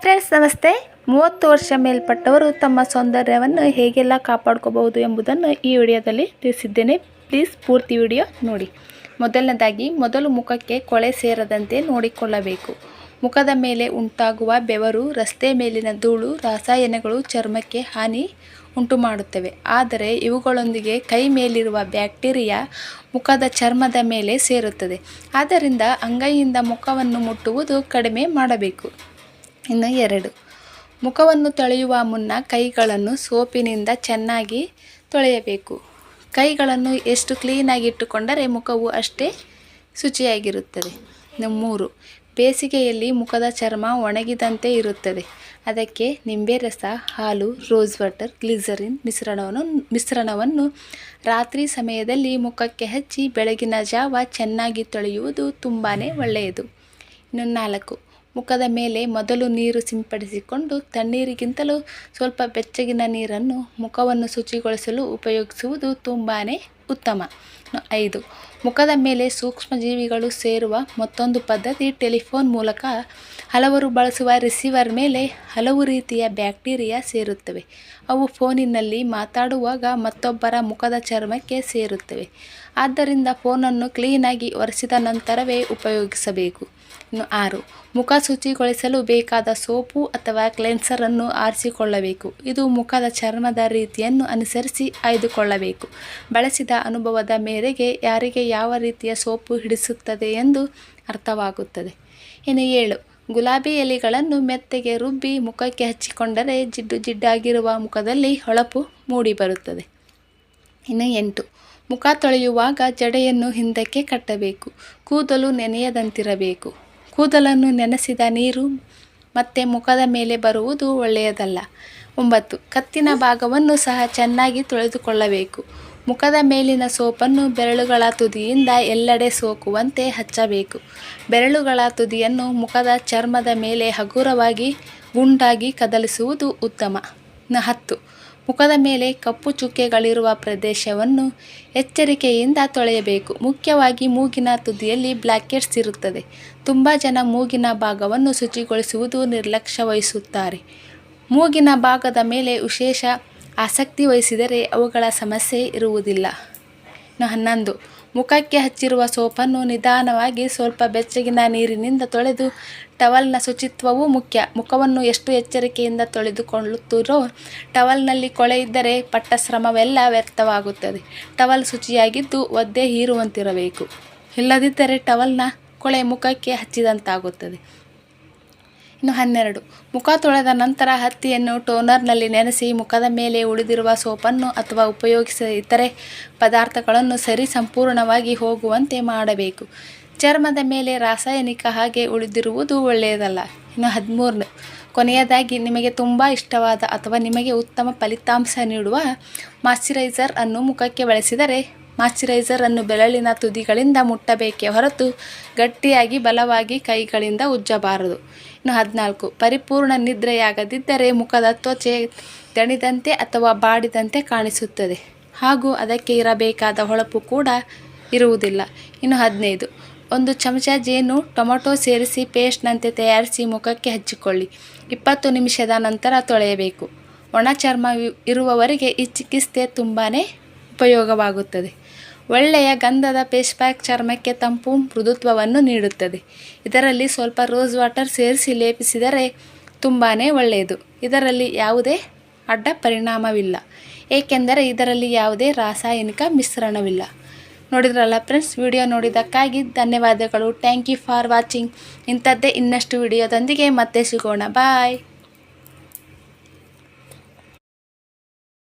Friends, ನಮಸ್ತೆ. ಮೂವತ್ತು ವರ್ಷ ಮೇಲ್ಪಟ್ಟವರು ತಮ್ಮ ಸೌಂದರ್ಯವನ್ನು ಹೇಗೆಲ್ಲ ಕಾಪಾಡ್ಕೋಬಹುದು ಎಂಬುದನ್ನು ಈ ವಿಡಿಯೋದಲ್ಲಿ ತಿಳಿಸಿದ್ದೇನೆ. ಪ್ಲೀಸ್ ಪೂರ್ತಿ ವಿಡಿಯೋ ನೋಡಿ. ಮೊದಲನೇದಾಗಿ, ಮೊದಲು ಮುಖಕ್ಕೆ ಕೊಳೆ ಸೇರದಂತೆ ನೋಡಿಕೊಳ್ಳಬೇಕು. ಮುಖದ ಮೇಲೆ ಉಂಟಾಗುವ ಬೆವರು, ರಸ್ತೆ ಮೇಲಿನ ಧೂಳು, ರಾಸಾಯನಗಳು ಚರ್ಮಕ್ಕೆ ಹಾನಿ ಉಂಟು ಮಾಡುತ್ತವೆ ಆದರೆ ಇವುಗಳೊಂದಿಗೆ ಕೈ ಮೇಲಿರುವ ಬ್ಯಾಕ್ಟೀರಿಯಾ ಮುಖದ ಚರ್ಮದ ಮೇಲೆ ಸೇರುತ್ತದೆ. ಆದ್ದರಿಂದ ಅಂಗೈಯಿಂದ ಮುಖವನ್ನು ಮುಟ್ಟುವುದು ಕಡಿಮೆ ಮಾಡಬೇಕು. ಇನ್ನು ಎರಡು. ಮುಖವನ್ನು ತೊಳೆಯುವ ಮುನ್ನ ಕೈಗಳನ್ನು ಸೋಪಿನಿಂದ ಚೆನ್ನಾಗಿ ತೊಳೆಯಬೇಕು. ಕೈಗಳನ್ನು ಎಷ್ಟು ಕ್ಲೀನಾಗಿ ಇಟ್ಟುಕೊಂಡರೆ ಮುಖವು ಅಷ್ಟೇ ಶುಚಿಯಾಗಿರುತ್ತದೆ. ಮೂರು. ಬೇಸಿಗೆಯಲ್ಲಿ ಮುಖದ ಚರ್ಮ ಒಣಗಿದಂತೆ ಇರುತ್ತದೆ. ಅದಕ್ಕೆ ನಿಂಬೆ ರಸ, ಹಾಲು, ರೋಸ್ ವಾಟರ್, ಗ್ಲಿಸರಿನ್ ಮಿಶ್ರಣವನ್ನು ಮಿಶ್ರಣವನ್ನು ರಾತ್ರಿ ಸಮಯದಲ್ಲಿ ಮುಖಕ್ಕೆ ಹಚ್ಚಿ ಬೆಳಗಿನ ಜಾವ ಚೆನ್ನಾಗಿ ತೊಳೆಯುವುದು ತುಂಬಾ ಒಳ್ಳೆಯದು. ಇನ್ನು ನಾಲ್ಕು. ಮುಖದ ಮೇಲೆ ಮೊದಲು ನೀರು ಸಿಂಪಡಿಸಿಕೊಂಡು ತಣ್ಣೀರಿಗಿಂತಲೂ ಸ್ವಲ್ಪ ಬೆಚ್ಚಗಿನ ನೀರನ್ನು ಮುಖವನ್ನು ಶುಚಿಗೊಳಿಸಲು ಉಪಯೋಗಿಸುವುದು ತುಂಬಾ ಉತ್ತಮ. ಐದು, ಮುಖದ ಮೇಲೆ ಸೂಕ್ಷ್ಮಜೀವಿಗಳು ಸೇರುವ ಮತ್ತೊಂದು ಪದ್ಧತಿ ಟೆಲಿಫೋನ್ ಮೂಲಕ ಹಲವರು ಬಳಸುವ ರಿಸೀವರ್ ಮೇಲೆ ಹಲವು ರೀತಿಯ ಬ್ಯಾಕ್ಟೀರಿಯಾ ಸೇರುತ್ತವೆ. ಅವು ಫೋನಿನಲ್ಲಿ ಮಾತಾಡುವಾಗ ಮತ್ತೊಬ್ಬರ ಮುಖದ ಚರ್ಮಕ್ಕೆ ಸೇರುತ್ತವೆ. ಆದ್ದರಿಂದ ಫೋನನ್ನು ಕ್ಲೀನಾಗಿ ಒರೆಸಿದ ನಂತರವೇ ಉಪಯೋಗಿಸಬೇಕು. ಇನ್ನು ಆರು. ಮುಖ ಶುಚಿಗೊಳಿಸಲು ಬೇಕಾದ ಸೋಪು ಅಥವಾ ಕ್ಲೆನ್ಸರನ್ನು ಆರಿಸಿಕೊಳ್ಳಬೇಕು. ಇದು ಮುಖದ ಚರ್ಮದ ರೀತಿಯನ್ನು ಅನುಸರಿಸಿ ಆಯ್ದುಕೊಳ್ಳಬೇಕು. ಬಳಸಿದ ಅನುಭವದ ಮೇರೆಗೆ ಯಾರಿಗೆ ಯಾವ ರೀತಿಯ ಸೋಪು ಹಿಡಿಸುತ್ತದೆ ಎಂದು ಅರ್ಥವಾಗುತ್ತದೆ. ಇನ್ನು ಏಳು. ಗುಲಾಬಿ ಎಲೆಗಳನ್ನು ಮೆತ್ತಗೆ ರುಬ್ಬಿ ಮುಖಕ್ಕೆ ಹಚ್ಚಿಕೊಂಡರೆ ಜಿಡ್ಡು ಜಿಡ್ಡಾಗಿರುವ ಮುಖದಲ್ಲಿ ಹೊಳಪು ಮೂಡಿಬರುತ್ತದೆ. ಇನ್ನು ಎಂಟು. ಮುಖ ತೊಳೆಯುವಾಗ ಜಡೆಯನ್ನು ಹಿಂದಕ್ಕೆ ಕಟ್ಟಬೇಕು. ಕೂದಲು ನೆನೆಯದಂತಿರಬೇಕು. ಕೂದಲನ್ನು ನೆನೆಸಿದ ನೀರು ಮತ್ತೆ ಮುಖದ ಮೇಲೆ ಬರುವುದು ಒಳ್ಳೆಯದಲ್ಲ. ಒಂಬತ್ತು, ಕತ್ತಿನ ಭಾಗವನ್ನು ಸಹ ಚೆನ್ನಾಗಿ ತೊಳೆದುಕೊಳ್ಳಬೇಕು. ಮುಖದ ಮೇಲಿನ ಸೋಪನ್ನು ಬೆರಳುಗಳ ತುದಿಯಿಂದ ಎಲ್ಲೆಡೆ ಸೋಕುವಂತೆ ಹಚ್ಚಬೇಕು. ಬೆರಳುಗಳ ತುದಿಯನ್ನು ಮುಖದ ಚರ್ಮದ ಮೇಲೆ ಹಗುರವಾಗಿ, ಗುಂಡಾಗಿ ಕದಲಿಸುವುದು ಉತ್ತಮ. ಹತ್ತು ಮುಖದ ಮೇಲೆ ಕಪ್ಪು ಚುಕ್ಕೆಗಳಿರುವ ಪ್ರದೇಶವನ್ನು ಎಚ್ಚರಿಕೆಯಿಂದ ತೊಳೆಯಬೇಕು. ಮುಖ್ಯವಾಗಿ ಮೂಗಿನ ತುದಿಯಲ್ಲಿ ಬ್ಲ್ಯಾಕೆಟ್ಸ್ ಇರುತ್ತದೆ. ತುಂಬ ಜನ ಮೂಗಿನ ಭಾಗವನ್ನು ಶುಚಿಗೊಳಿಸುವುದು ನಿರ್ಲಕ್ಷ್ಯ ವಹಿಸುತ್ತಾರೆ ಮೂಗಿನ ಭಾಗದ ಮೇಲೆ ವಿಶೇಷ ಆಸಕ್ತಿ ವಹಿಸಿದರೆ ಅವುಗಳ ಸಮಸ್ಯೆ ಇರುವುದಿಲ್ಲ. ಹನ್ನೊಂದು ಮುಖಕ್ಕೆ ಹಚ್ಚಿರುವ ಸೋಪನ್ನು ನಿಧಾನವಾಗಿ ಸ್ವಲ್ಪ ಬೆಚ್ಚಗಿನ ನೀರಿನಿಂದ ತೊಳೆದು, ಟವಲ್ನ ಶುಚಿತ್ವವೂ ಮುಖ್ಯ. ಮುಖವನ್ನು ಎಷ್ಟು ಎಚ್ಚರಿಕೆಯಿಂದ ತೊಳೆದುಕೊಳ್ಳುತ್ತಿರೋ, ಟವಲ್ನಲ್ಲಿ ಕೊಳೆ ಇದ್ದರೆ ಪಟ್ಟ ಶ್ರಮವೆಲ್ಲ ವ್ಯರ್ಥವಾಗುತ್ತದೆ. ಟವಲ್ ಶುಚಿಯಾಗಿದ್ದು ಒದ್ದೆ ಹೀರುವಂತಿರಬೇಕು. ಇಲ್ಲದಿದ್ದರೆ ಟವಲ್ನ ಕೊಳೆ ಮುಖಕ್ಕೆ ಹಚ್ಚಿದಂತಾಗುತ್ತದೆ. ಇನ್ನು ಹನ್ನೆರಡು. ಮುಖ ತೊಳೆದ ನಂತರ ಹತ್ತಿಯನ್ನು ಟೋನರ್ನಲ್ಲಿ ನೆನೆಸಿ ಮುಖದ ಮೇಲೆ ಉಳಿದಿರುವ ಸೋಪನ್ನು ಅಥವಾ ಉಪಯೋಗಿಸಿದ ಇತರೆ ಪದಾರ್ಥಗಳನ್ನು ಸರಿ ಸಂಪೂರ್ಣವಾಗಿ ಹೋಗುವಂತೆ ಮಾಡಬೇಕು. ಚರ್ಮದ ಮೇಲೆ ರಾಸಾಯನಿಕ ಹಾಗೆ ಉಳಿದಿರುವುದು ಒಳ್ಳೆಯದಲ್ಲ. ಇನ್ನು ಹದಿಮೂರನೇ. ಕೊನೆಯದಾಗಿ ನಿಮಗೆ ತುಂಬ ಇಷ್ಟವಾದ ಅಥವಾ ನಿಮಗೆ ಉತ್ತಮ ಫಲಿತಾಂಶ ನೀಡುವ ಮಾಶ್ಚರೈಸರ್ ಅನ್ನು ಮುಖಕ್ಕೆ ಬಳಸಿದರೆ ಮಾಯ್ಶ್ಚರೈಸರ್ ಅನ್ನು ಬೆರಳಿನ ತುದಿಗಳಿಂದ ಮುಟ್ಟಬೇಕೇ ಹೊರತು ಗಟ್ಟಿಯಾಗಿ ಬಲವಾಗಿ ಕೈಗಳಿಂದ ಉಜ್ಜಬಾರದು. ಇನ್ನು ಹದಿನಾಲ್ಕು, ಪರಿಪೂರ್ಣ ನಿದ್ರೆಯಾಗದಿದ್ದರೆ ಮುಖದ ತ್ವಚೆ ದಣಿದಂತೆ ಅಥವಾ ಬಾಡಿದಂತೆ ಕಾಣಿಸುತ್ತದೆ. ಹಾಗೂ ಅದಕ್ಕೆ ಇರಬೇಕಾದ ಹೊಳಪು ಕೂಡ ಇರುವುದಿಲ್ಲ. ಇನ್ನು ಹದಿನೈದು, ಒಂದು ಚಮಚ ಜೇನು, ಟೊಮೊಟೊ ಸೇರಿಸಿ ಪೇಸ್ಟ್ನಂತೆ ತಯಾರಿಸಿ ಮುಖಕ್ಕೆ ಹಚ್ಚಿಕೊಳ್ಳಿ. ಇಪ್ಪತ್ತು ನಿಮಿಷದ ನಂತರ ತೊಳೆಯಬೇಕು. ಒಣ ಚರ್ಮ ಇರುವವರಿಗೆ ಈ ಚಿಕಿತ್ಸೆ ತುಂಬಾ ಉಪಯೋಗವಾಗುತ್ತದೆ. ಒಳ್ಳೆಯ ಗಂಧದ ಫೇಸ್ ಪ್ಯಾಕ್ ಚರ್ಮಕ್ಕೆ ತಂಪು ಮೃದುತ್ವವನ್ನು ನೀಡುತ್ತದೆ. ಇದರಲ್ಲಿ ಸ್ವಲ್ಪ ರೋಸ್ ವಾಟರ್ ಸೇರಿಸಿ ಲೇಪಿಸಿದರೆ ತುಂಬಾ ಒಳ್ಳೆಯದು. ಇದರಲ್ಲಿ ಯಾವುದೇ ಅಡ್ಡ ಪರಿಣಾಮವಿಲ್ಲ. ಏಕೆಂದರೆ ಇದರಲ್ಲಿ ಯಾವುದೇ ರಾಸಾಯನಿಕ ಮಿಶ್ರಣವಿಲ್ಲ. ನೋಡಿದ್ರಲ್ಲ ಫ್ರೆಂಡ್ಸ್, ವಿಡಿಯೋ ನೋಡಿದ್ದಕ್ಕಾಗಿ ಧನ್ಯವಾದಗಳು. Thank you for watching. ಇಂಥದ್ದೇ ಇನ್ನಷ್ಟು ವಿಡಿಯೋದೊಂದಿಗೆ ಮತ್ತೆ ಸಿಗೋಣ. ಬಾಯ್.